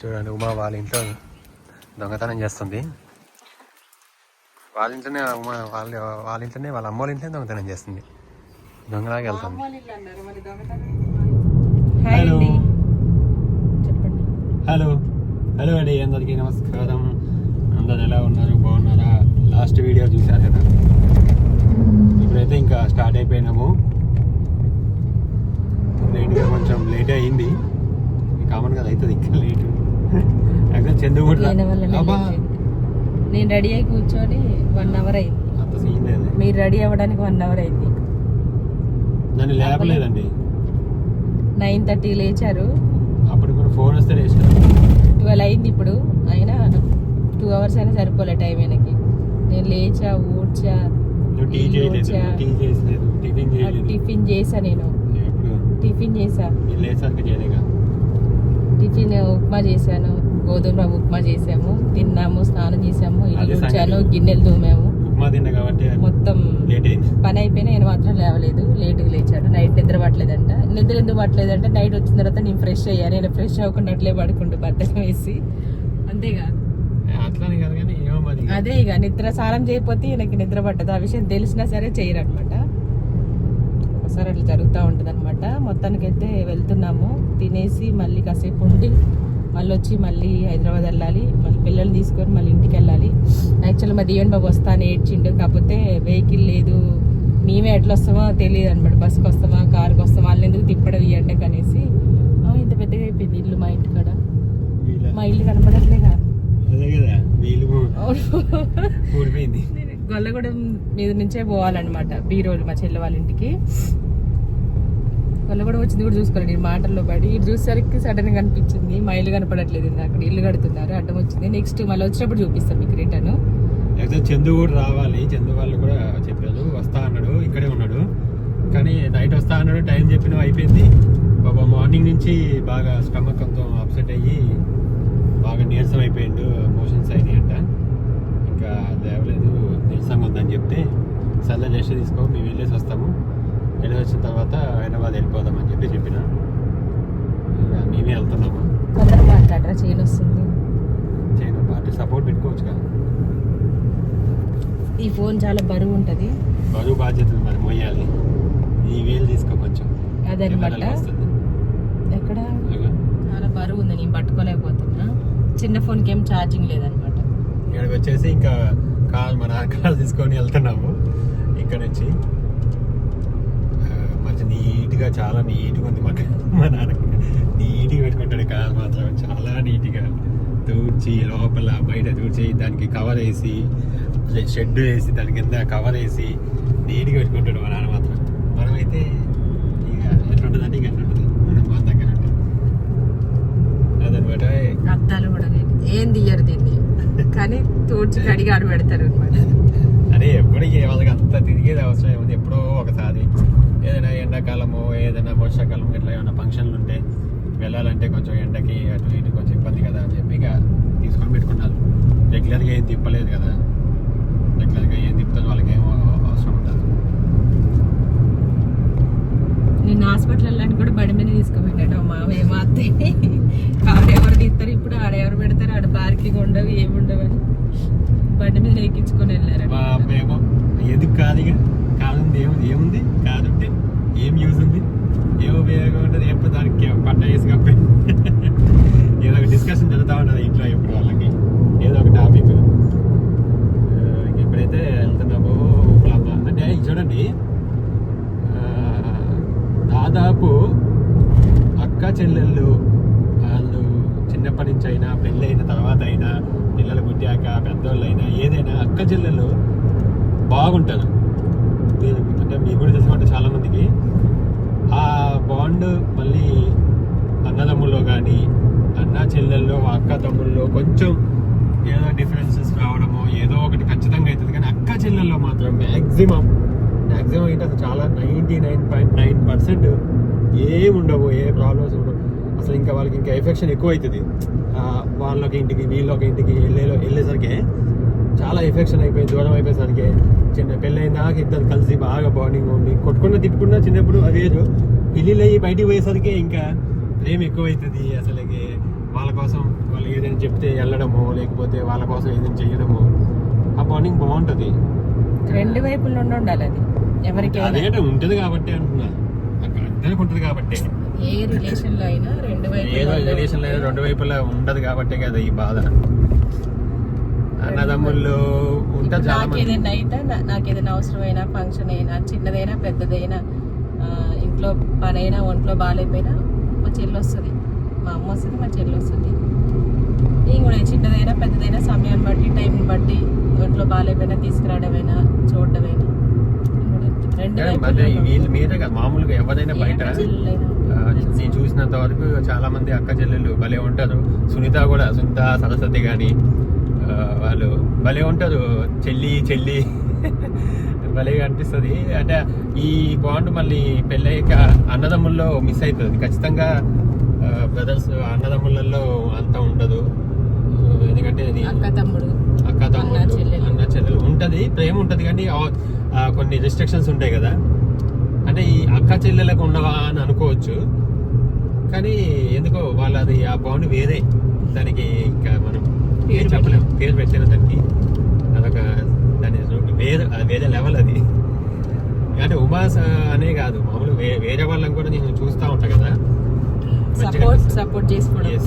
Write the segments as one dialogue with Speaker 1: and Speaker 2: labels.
Speaker 1: చూడండి ఉమా వాళ్ళ ఇంట్లో దొంగతనం చేస్తుంది. వాళ్ళ ఇంట్లోనే ఉమా వాళ్ళ వాళ్ళ ఇంట్లోనే వాళ్ళ అమ్మ వాళ్ళ ఇంట్లోనే దొంగతనం చేస్తుంది. దొంగలాగా వెళ్తుంది. హలో. హలో హలో అండి అందరికీ నమస్కారం. అందరు ఎలా ఉన్నారు? బాగున్నారా? లాస్ట్ వీడియో చూశారు కదా? ఇప్పుడైతే ఇంకా స్టార్ట్ అయిపోయినాము. లేట్గా కొంచెం లేట్ అయింది. కామన్ కదా అవుతుంది ఇంకా లేట్ చందు కూడా.
Speaker 2: నేను రెడీ అయి కూర్చొని వన్ అవర్ అయింది. మీరు రెడీ అవ్వడానికి వన్ అవర్ అయింది.
Speaker 1: నన్ను లేపలేదండి.
Speaker 2: నైన్ థర్టీ లేచారు.
Speaker 1: అప్పుడు కూడా ఫోన్ వస్తే
Speaker 2: ట్వెల్వ్ అయింది ఇప్పుడు. అయినా టూ అవర్స్ అయినా సరిపోలే టైం వెనక్కి. నేను లేచా ఊడ్చా
Speaker 1: టిఫిన్
Speaker 2: చేసా నేను. టిఫిన్ చేసా టిఫిన్ ఉప్మా చేశాను గోధుమ ఉప్మా చేసాము తిన్నాము స్నానం చేసాము ఇల్లు. ఊడ్చాను గిన్నెలు తోమాము.
Speaker 1: ఉప్మా తిన్నా కాబట్టి
Speaker 2: మొత్తం పని అయిపోయినా నేను మాత్రం లేవలేదు లేటుగా లేచాడు నైట్ నిద్ర పట్టలేదంట. నిద్ర ఎందుకు పట్టలేదంటే నైట్ వచ్చిన తర్వాత నేను ఫ్రెష్ అయ్యా. నేను ఫ్రెష్ అవ్వకుండా అట్లే పడుకుంటూ బద్దకం వేసి. అంతేగా? అదే ఇక నిద్ర స్నానం చేయకపోతే ఈయనకి నిద్ర పట్టదు. ఆ విషయం తెలిసినా సరే చేయరు అనమాట ఒకసారి అట్లా జరుగుతూ ఉంటుంది అనమాట మొత్తానికైతే వెళ్తున్నాము. తినేసి మళ్ళీ కాసేపు ఉండి మళ్ళీ వచ్చి మళ్ళీ హైదరాబాద్ వెళ్ళాలి. మళ్ళీ పిల్లల్ని తీసుకొని మళ్ళీ ఇంటికి వెళ్ళాలి. యాక్చువల్లీ మా దీవెన్ బాబు వస్తాను ఏడ్చిండు. కాకపోతే వెహికల్ లేదు. మేమే ఎట్లా వస్తామో తెలియదు అనమాట బస్కి వస్తామా కార్కి వస్తామా? వాళ్ళని ఎందుకు తిప్పడం ఈ ఎండకు అనేసి. "ఆ, ఇంత పెద్దగా అయిపోయింది ఇల్లు మా ఇంటి కాడ. మా ఇల్లు కనపడట్లేగా గొల్లగూడెం మీద నుంచే పోవాలన్నమాట బీరోలు మా చెల్లె వాళ్ళ ఇంటికి. గొల్లగూడెం వచ్చింది కూడా చూసుకోలేదు ఈ మాటల్లో పడి. ఇటు చూసేసరికి సడన్ కనిపించింది మా ఇల్లు కనపడట్లేదు అక్కడ ఇల్లు కడుతున్నారు అడ్డం వచ్చింది. నెక్స్ట్ మళ్ళీ వచ్చినప్పుడు చూపిస్తాను మీకు రిటర్న్.
Speaker 1: చందు కూడా రావాలి. చందు వాళ్ళు కూడా చెప్పారు వస్తా అన్నాడు ఇక్కడే ఉన్నాడు. కానీ నైట్ వస్తా అన్నాడు టైం చెప్పిన అయిపోయింది. బాబా మార్నింగ్ నుంచి బాగా స్టమక్ కొంచెం అప్సెట్ అయ్యి బాగా నీరసం అయిపోయిండు మోషన్స్ అయినాయి అంట ఇంకా లేవలేదు నీరసంగా ఉందని చెప్తే సర్లే రెస్ట్ తీసుకో మేము వెళ్ళేసి వస్తాము. వెళ్ళి వచ్చిన తర్వాత హైదరాబాద్ వెళ్ళిపోదామని చెప్పి చెప్పిన. మేమే వెళ్తున్నాము.
Speaker 2: చేయను వస్తుంది.
Speaker 1: చేయను పార్టీ సపోర్ట్ పెట్టుకోవచ్చు కదా
Speaker 2: ఈ ఫోన్ చాలా బరువు ఉంటది.
Speaker 1: బరువు బాధ్యతలు మరి మోయాలి. ఈ వేలు తీసుకో కొంచెం.
Speaker 2: అదనమాట ఎక్కడ. చాలా బరువు ఉంది నేను పట్టుకోలేకపోతున్నా. చిన్న ఫోన్కి ఏం ఛార్జింగ్ లేదనమాట
Speaker 1: ఇక్కడికి వచ్చేసి ఇంకా కార్ మన కార్ తీసుకొని వెళ్తున్నాము ఇక్కడ నుంచి. మంచి నీట్గా చాలా నీట్గా ఉంది మాకు మా నాన్న నీట్గా పెట్టుకుంటాడు కార్ మాత్రం. చాలా నీట్గా. తూడ్చి లోపల బయట తూడ్చి దానికి కవర్ వేసి షెడ్ వేసి దాని కింద కవర్ వేసి నీట్గా పెట్టుకుంటాడు మా నాన్న మాత్రం. మనమైతే ఇక ఎట్లుంటుందంటే ఇక ఎట్లుంటుంది మనం మన దగ్గర ఉంటుంది అదనమాట.
Speaker 2: అద్దాలు కూడా ఏం తీయరు దీన్ని? కానీ తూడ్చి కడిగి ఆడ పెడతారు అనమాట
Speaker 1: అదే ఎప్పటికీ వాళ్ళకి అంత తిరిగేది అవసరం ఏముంది? ఎప్పుడో ఒకసారి ఏదైనా ఎండాకాలము ఏదైనా వర్షాకాలం ఇట్లా ఏమైనా ఫంక్షన్లు ఉంటే వెళ్ళాలంటే కొంచెం ఎండకి అటు ఇటు కొంచెం ఇబ్బంది కదా అని చెప్పి ఇక తీసుకొని పెట్టుకున్నారు. రెగ్యులర్గా ఏం తిప్పలేదు కదా. రెగ్యులర్గా ఏం తిప్పుతుంది వాళ్ళకి ఏం అవసరం ఉండదు.
Speaker 2: నేను హాస్పిటల్ వెళ్ళడానికి కూడా బండి మీద తీసుకుపోయినాడు మా మామయ్య మా అత్తయ్య కారు ఎవరు తీస్తారు ఇప్పుడు ఆడ ఎవరు పెడతారు మంచిగా ఉండవు ఏమి ఉండవు అని. బండి మీద ఎక్కించుకొని వెళ్ళారు
Speaker 1: మా ఎందుకు కాదు ఇక? కాదుంది ఏముంది? ఏముంది? కాదుంటే ఏం యూజ్ ఉంది? ఏ ఉపయోగం ఉంటుంది? ఎప్పుడు దానికి పట్ట వేసి కప్పి ఏదో ఒక డిస్కషన్ జరుగుతూ ఉంటుంది ఇంట్లో ఎప్పుడు వాళ్ళకి. ఏదో ఒక టాపిక్ ఎప్పుడైతే వెళ్తున్నామో ఉప్పలమ్మ అంటే చూడండి దాదాపు అక్క చెల్లెళ్ళు చిన్నప్పటి నుంచి అయినా పెళ్ళైన తర్వాత అయినా పిల్లలు పుట్టాక పెద్దోళ్ళు అయినా ఏదైనా అక్క చెల్లెళ్ళు బాగుంటారు. మీరు అంటే మీకు కూడా తెలిసి చాలామందికి. ఆ బాండ్ మళ్ళీ అన్నదమ్ముల్లో కానీ అన్న చెల్లెల్లో అక్క తమ్ముల్లో కొంచెం ఏదో డిఫరెన్సెస్ రావడమో ఏదో ఒకటి ఖచ్చితంగా అవుతుంది కానీ అక్క చెల్లెల్లో మాత్రం మ్యాక్సిమం మ్యాక్సిమం అయితే అసలు చాలా ninety nine point nine percent ఏముండవు ఏ ప్రాబ్లమ్స్ ఉండవు. అసలు ఇంకా వాళ్ళకి ఇంకా ఎఫెక్షన్ ఎక్కువ అవుతుంది వాళ్ళకి ఇంటికి వీళ్ళొక ఇంటికి వెళ్ళే వెళ్ళేసరికి చాలా ఎఫెక్షన్ అయిపోయి దూరం అయిపోయేసరికి. చిన్న పెళ్ళైన దాకా ఇద్దరు కలిసి బాగా బాండింగ్ ఉండి కొట్టుకున్న తిట్టుకున్నా చిన్నప్పుడు అదేదో పెళ్ళిళ్ళు అయ్యి బయటికి పోయేసరికి ఇంకా ప్రేమ ఎక్కువ అవుతుంది అసలుకి. వాళ్ళ కోసం చెప్తే వెళ్ళడము లేకపోతే వాళ్ళ కోసం ఏదైనా చేయడము ఆ బాండింగ్ బాగుంటది.
Speaker 2: రెండు వైపుల నుండి ఉండాలి అది. ఎవరికైనా.
Speaker 1: అదేంటే ఉంటది కాబట్టి అంటున్నా. అక్కడ అందరికి ఉంటది కాబట్టి.
Speaker 2: ఏ రిలేషన్లో అయినా రెండు వైపుల
Speaker 1: రిలేషన్ లేదు రెండు వైపులా ఉండదు కాబట్టే కదా ఈ బాధ. అన్నదమ్ముళ్ళు ఉంటారు చాలా
Speaker 2: నాకు ఏదైనా అయితే నాకు ఏదైనా అవసరమైనా ఫంక్షన్ అయినా చిన్నదైనా పెద్దదైనా ఇంట్లో పని అయినా ఒంట్లో బాగాలేకపోయినా మా చెల్లి వస్తుంది. మా అమ్మ వస్తుంది మా చెల్లి వస్తుంది. నేను కూడా చిన్నదైనా పెద్దదైనా సమయాన్ని బట్టి టైంని బట్టి ఒంట్లో బాగాలేకపోయినా తీసుకురావడమైనా చూడడమైనా
Speaker 1: మామూలుగా ఎవరైనా బయట నేను చూసినంత వరకు చాలా మంది అక్క చెల్లెళ్ళు భలే ఉంటారు. సునీత కూడా సునీత సరస్వతి కానీ వాళ్ళు భలే ఉంటారు. చెల్లి చెల్లి. భలేగా అనిపిస్తుంది. అంటే ఈ బాండ్ మళ్ళీ పెళ్ళయ్యాక అన్నదమ్ముల్లో మిస్ అవుతుంది ఖచ్చితంగా బ్రదర్స్ అన్నదమ్ములలో అంత ఉండదు. ఎందుకంటే ఇది
Speaker 2: అక్క తమ్ముడు
Speaker 1: అక్క తమ్ముడు
Speaker 2: అన్న చెల్లెలు.
Speaker 1: చెల్లెలు ఉంటది ప్రేమ ఉంటది. కానీ కొన్ని రిస్ట్రిక్షన్స్ ఉంటాయి కదా. అంటే ఈ అక్క చెల్లెలకు ఉండవా అని అనుకోవచ్చు. కానీ ఎందుకో వాళ్ళది ఆ బాండ్ వేరే. దానికి ఇంకా మనం పేరు చెప్పలేము పేరు పెట్టిన దానికి అదొక దాని వేరే అది వేరే లెవెల్ అది. అంటే ఉమాస్ అనే కాదు మామూలు వేరే వాళ్ళని కూడా నేను చూస్తూ ఉంటా కదా.
Speaker 2: సపోర్ట్ చేసుకోవడం.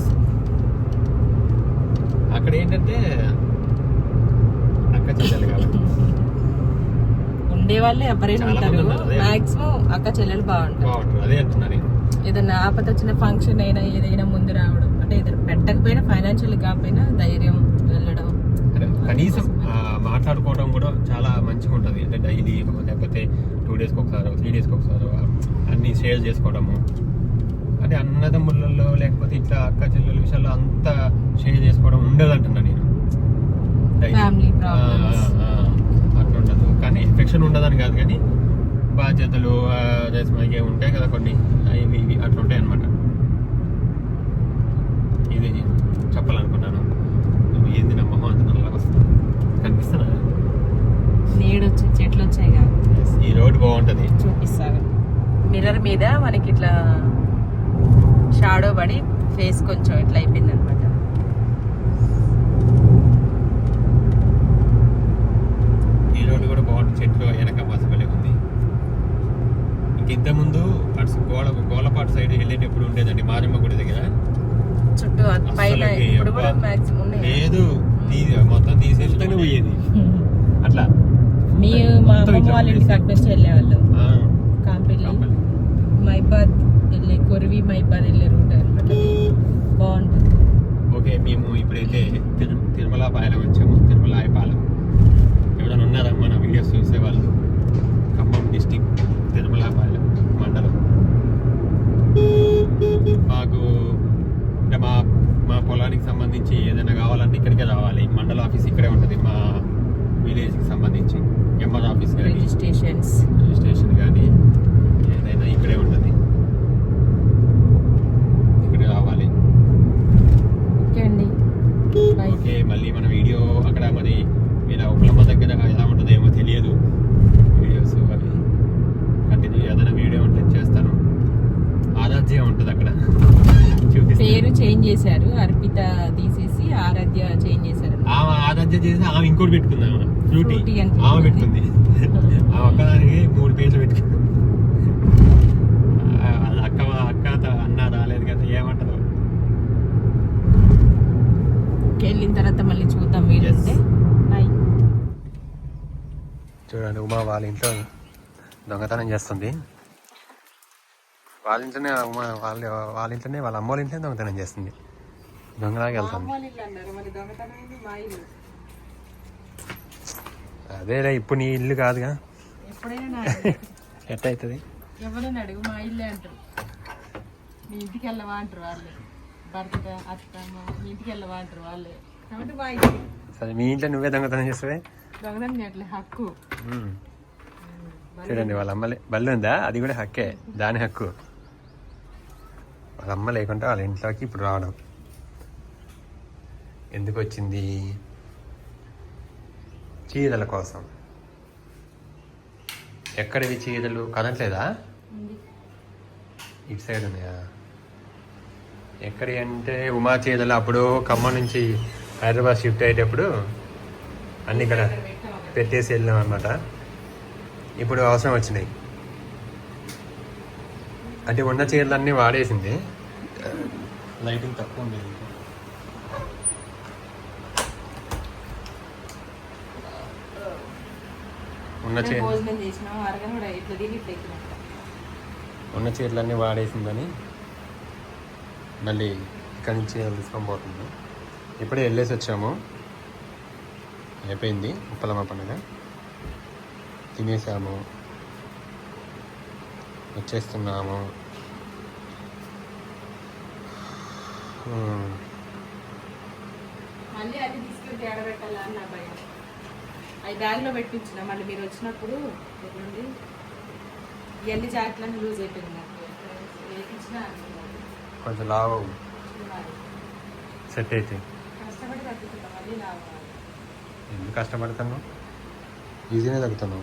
Speaker 1: అక్కడ ఏంటంటే అక్క చెల్లెలు కాబట్టి.
Speaker 2: ఉండే వాళ్ళే ఎవరైనా ఉంటారు.
Speaker 1: అదే.
Speaker 2: మాక్సిమం అక్క చెల్లెలు బాగుంటారు.
Speaker 1: బాగుంటుంది అదే అంటున్నా నేను.
Speaker 2: ఏదైనా ఆపద వచ్చిన ఫంక్షన్ అయినా ఏదైనా ముందు రావడం అంటే ఏదైనా పెట్టకపోయినా ఫైనాన్షియల్ కాకపోయినా ధైర్యం వెళ్ళడం.
Speaker 1: కనీసం మాట్లాడుకోవడం కూడా చాలా మంచిగా ఉంటుంది. అంటే డైలీ లేకపోతే టూ డేస్కి ఒకసారి త్రీ డేస్కి ఒకసారి అన్ని షేర్ చేసుకోవడము. అంటే అన్నదమ్ములలో లేకపోతే ఇట్లా అక్క చెల్లెల విషయాల్లో అంత షేర్ చేసుకోవడం ఉండదు అంటున్నా నేను అట్లా ఉండదు కానీ ఎఫెక్షన్ ఉండదని కాదు కానీ బాధ్యతలు మనకి ఉంటాయి కదా కొన్ని. ఇవి ఇవి అట్లా ఉంటాయి అనమాట ఇది చెప్పాలనుకున్నాను. నువ్వు ఏంది నా మొహం అంత నల్లగా వస్తుంది? కనిపిస్తున్నా
Speaker 2: నీడు వచ్చి చెట్లు వచ్చాయి
Speaker 1: ఈ రోడ్ బాగుంటది.
Speaker 2: చూపిస్తాను. మిర్రర్ మీద మనకి ఇట్లా షాడో పడి ఫేస్ కొంచెం ఇట్లా అయిపోయింది అనమాట
Speaker 1: ఈ రోడ్ కూడా బాగుంటుంది చెట్లు వెనక బసబలే ఉంది ఇంత ముందు అటు గోళ గోళపాటు సైడ్ వెళ్ళేటప్పుడు ఉండేదండి? మారమ్మ గుడి దగ్గర?
Speaker 2: చుట్టూ
Speaker 1: లేదు. తీ- మొత్తం తీసేస్తేనే పోయేది. అట్లా.
Speaker 2: మీ మా
Speaker 1: ఇట్లా
Speaker 2: వాళ్ళ ఇంటికి అటు నుంచి వెళ్ళేవాళ్ళం. కాంపెల్లి. మైబాద్ వెళ్ళే కొరివి మైబాద్ వెళ్ళే రూట్ అనమాట బాగుంటుంది.
Speaker 1: ఓకే మేము ఇప్పుడైతే తిరు తిరుమల పాలెం వచ్చాము. తిరుమల పాలెం ఎవరైనా ఉన్నారా? మన వీడియోస్ చూసే వాళ్ళు ఖమ్మం డిస్టిక్ తిరుమల మండలం మాకు అంటే మా మా పొలానికి సంబంధించి ఏదైనా కావాలంటే ఇక్కడికే రావాలి. మండల ఆఫీస్ ఇక్కడే ఉంటుంది మా విలేజ్కి సంబంధించి. ఎంఆర్ ఆఫీస్ కానీ
Speaker 2: రిజిస్ట్రేషన్స్
Speaker 1: స్టేషన్ కానీ ఏదైనా ఇక్కడే ఉంటుంది. ఇక్కడే రావాలి.
Speaker 2: ఓకే అండి.
Speaker 1: ఓకే మళ్ళీ మన వీడియో అక్కడ మరి ఇలా ఉప్పలమ్మ దగ్గర ఎలా ఉంటుందో ఏమో తెలియదు వీడియోస్ అవి కంటిన్యూ ఏదైనా వీడియో ఉంటే చేస్తాను ఆరాధ్య ఉంటుంది అక్కడ.
Speaker 2: పేరు చేంజ్ చేశారు. అర్పిత తీసేసి ఆరాధ్య చేంజ్ చేశారు
Speaker 1: ఆమె ఆరాధ్య చేసి ఆమె ఇంకోటి పెట్టుకుంది ఆమె.
Speaker 2: అని
Speaker 1: ఆమె పెట్టుకుంది. ఆమె ఒక్కదానికి మూడు పేర్లు పెట్టుకుంది. అక్క అక్క అన్న రాలేదు కదా ఏమంటారు
Speaker 2: వెళ్ళిన తర్వాత మళ్ళీ చూద్దాం బాయ్
Speaker 1: చూడండి ఉమా వాళ్ళ ఇంట్లో దొంగతనం చేస్తుంది. వాళ్ళ ఇంట్లోనే వాళ్ళ వాళ్ళ ఇంట్లోనే వాళ్ళ అమ్మ వాళ్ళ ఇంట్లోనే దొంగతనం చేస్తుంది. దొంగలాగా
Speaker 2: ఇల్లు
Speaker 1: అదేలే ఇప్పుడు నీ ఇల్లు కాదుగా. ఎట్ట అవుతుంది
Speaker 2: ఎవరైనా అడుగు మా ఇల్లే అంటారు. మీ ఇంటికి వెళ్ళవా అంటారు వాళ్ళే. భర్త అత్త మా మీ ఇంటికి వెళ్ళవా అంటారు వాళ్ళే. కాబట్టి మా ఇంటి
Speaker 1: సరే మీ ఇంట్లో నువ్వే దొంగతనం చేస్తావే?
Speaker 2: దొంగతనం చేయట్లే హక్కు.
Speaker 1: చూడండి వాళ్ళ అమ్మ లే- బల్లి ఉందా అది కూడా హక్కే. దాని హక్కు. వాళ్ళ అమ్మ లేకుండా వాళ్ళ ఇంట్లోకి ఇప్పుడు రావడం. ఎందుకు వచ్చింది చీరల కోసం. ఎక్కడివి చీరలు కదట్లేదా? ఇటు సైడ్ ఉన్నాయా? ఎక్కడి అంటే ఉమా చేదల అప్పుడు ఖమ్మం నుంచి హైదరాబాద్ షిఫ్ట్ అయ్యేటప్పుడు అన్ని ఇక్కడ పెట్టేసి వెళ్ళాం అనమాట ఇప్పుడు అవసరం వచ్చినాయి. అంటే ఉన్న చీరలన్నీ వాడేసింది. లైటింగ్ తక్కువ ఉండేది ఉన్న చీర
Speaker 2: భోజనం చేసినాం అరగని కూడా ఇట్లా తిని ఇట్లా ఎక్కినాం.
Speaker 1: ఉన్న చీరలన్నీ వాడేసిందని మళ్ళీ ఇక్కడి నుంచి తీసుకొని పోతుంది ఇప్పుడే వెళ్ళేసి వచ్చాము. అయిపోయింది. ఉప్పలమ్మ పండుగ. తినేసాము. వచ్చేస్తున్నాము.
Speaker 2: మళ్ళీ అది నా భయం. అవి బ్యాగ్లో పెట్టించిన. మళ్ళీ మీరు వచ్చినప్పుడు ఎట్లుండి ఇవన్నీ జాకెట్లన్నీ లూజ్ అయిపోయింది నాకు.
Speaker 1: కొంచెం లావు. సెట్ అయితే.
Speaker 2: కష్టపడి తగ్గుతున్నాం మళ్ళీ
Speaker 1: ఎందుకు కష్టపడతాను ఈజీనే తగ్గుతాను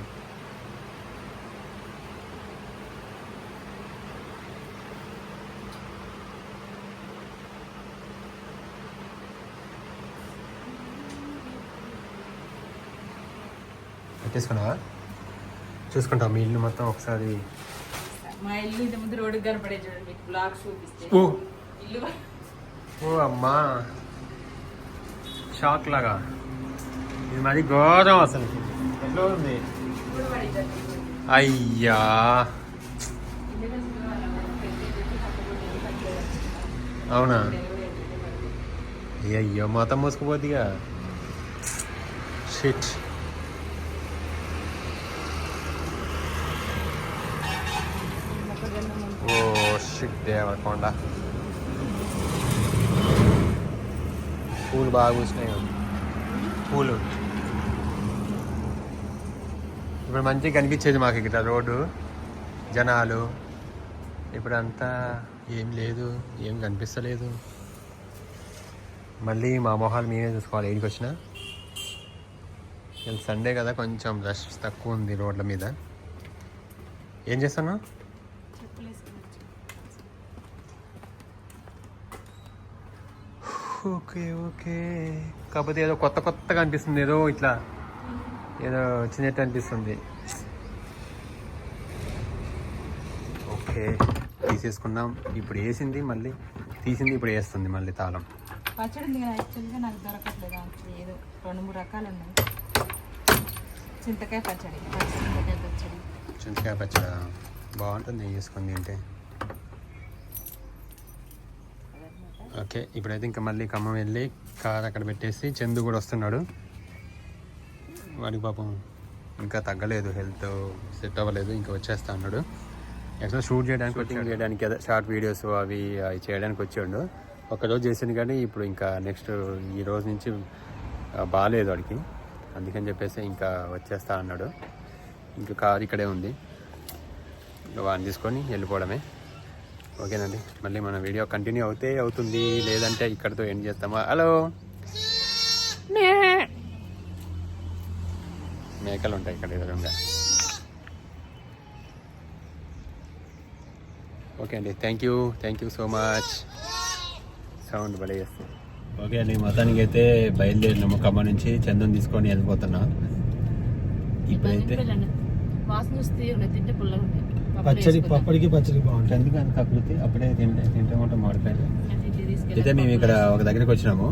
Speaker 1: పెట్టేసుకున్నావా చూసుకుంటావు మీ ఇల్లు మొత్తం ఒకసారి.
Speaker 2: మా ఇల్లు ఇంత ముందు రోడ్డుకి కనపడే చూడండి మీకు బ్లాగ్ చూపిస్తే.
Speaker 1: ఓ.
Speaker 2: ఇల్లు
Speaker 1: ఓ అమ్మా. షాక్ లాగా. ఇది మరి ఘోరం అసలు. ఎట్లా ఉంది? అయ్యా. అవునా? అయ్యో మొత్తం మూసుకుపోద్దిగా. షిట్ ఓ షిట్ దేవరకొండ పూలు బాగా పూసినాయి పూలు ఇప్పుడు మంచిగా కనిపించేది మాకు ఇక్కడ రోడ్డు. జనాలు. ఇప్పుడంతా ఏం లేదు ఏం కనిపిస్తలేదు. మళ్ళీ మా మొహాలు మేమే చూసుకోవాలి ఏడికి వచ్చినా. సండే కదా కొంచెం రష్ తక్కువ ఉంది రోడ్ల మీద. ఏం చేస్తాను ఓకే ఓకే. కాకపోతే ఏదో కొత్త కొత్తగా అనిపిస్తుంది ఏదో ఇట్లా. ఏదో వచ్చినట్టు అనిపిస్తుంది. ఓకే తీసేసుకున్నాం ఇప్పుడు వేసింది మళ్ళీ తీసింది ఇప్పుడు వేస్తుంది మళ్ళీ తాళం.
Speaker 2: పచ్చడి ఉంది కదా యాక్చువల్గా నాకు దొరకట్లేదు ఏదో రెండు మూడు రకాలు ఉన్నాయి. చింతకాయ పచ్చడి చింతకాయ పచ్చడి.
Speaker 1: చింతకాయ పచ్చడి? బాగుంటుంది వేసుకొని తింటే. ఓకే ఇప్పుడైతే ఇంకా మళ్ళీ ఖమ్మం వెళ్ళి కార్ అక్కడ పెట్టేసి చందు కూడా వస్తున్నాడు. వాడికి పాపం ఇంకా తగ్గలేదు హెల్త్ సెట్ అవ్వలేదు ఇంకా వచ్చేస్తా అన్నాడు. యాక్చువల్ షూట్ చేయడానికి షూటింగ్ చేయడానికి అదే షార్ట్ వీడియోస్ అవి అవి చేయడానికి వచ్చాడు. ఒకరోజు చేసింది కానీ ఇప్పుడు ఇంకా నెక్స్ట్ ఈ రోజు నుంచి బాగాలేదు వాడికి. అందుకని చెప్పేసి ఇంకా వచ్చేస్తా అన్నాడు. ఇంకా కార్ ఇక్కడే ఉంది. ఇంకా వాడిని తీసుకొని వెళ్ళిపోవడమే. ఓకేనండి. మళ్ళీ మన వీడియో కంటిన్యూ అవుతే అవుతుంది. లేదంటే ఇక్కడితో ఎండ్ చేస్తామా? హలో? మేకలు ఉంటాయి ఇక్కడ ఎదురుగా. ఓకే అండి thank you thank you so much sound భలే చేస్తుంది. ఓకే అండి. మొత్తానికి అయితే బయలుదేరినాము ఖమ్మం నుంచి చందన్ తీసుకొని వెళ్ళిపోతున్నా. ఇప్పుడైతే
Speaker 2: వస్తే
Speaker 3: పచ్చడి పప్పడికి పచ్చడి బాగుంటుంది.
Speaker 1: ఎందుకంత కాకపోతే అప్పుడే తింటే తింటే ఉంటాం మామిడికాయలు? అయితే మేము ఇక్కడ ఒక దగ్గరికి వచ్చినాము.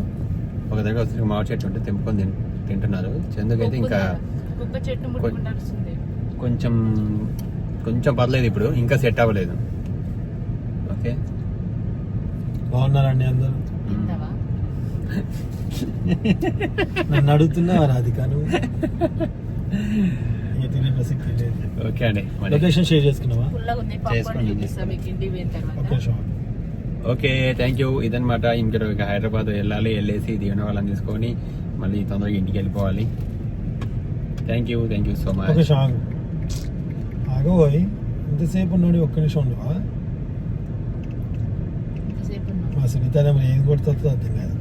Speaker 1: ఒక దగ్గర వచ్చి మామిడి చెట్టు ఉంటే తెంపుకొని తింటున్నారు. చందుకైతే ఇంకా కొంచెం కొంచెం పర్లేదు ఇప్పుడు. ఇంకా సెట్ అవ్వలేదు. ఓకే?
Speaker 3: బాగున్నారండి అందరూ? నన్ను అడుగుతున్నావా రాధిక నువ్వు? ప్రసక్తి లేదు
Speaker 1: ఓకే అండి
Speaker 3: లొకేషన్ షేర్ చేసుకున్నావా?
Speaker 2: తర్వాత.
Speaker 3: నిమిషం.
Speaker 1: ఓకే థ్యాంక్ యూ ఇదనమాట ఇంకా ఇక హైదరాబాద్ వెళ్ళాలి వెళ్ళేసి దీవెన వాళ్ళని తీసుకొని మళ్ళీ తొందరగా ఇంటికి వెళ్ళిపోవాలి. Thank you thank you so much
Speaker 3: నిమిషం ఆగు. ఆగబోయి ఇంతసేపు ఉన్నాడు ఒక్క నిమిషం ఉండవా? మా సునీత ఏది కొడుతుందో అర్థం కాదు.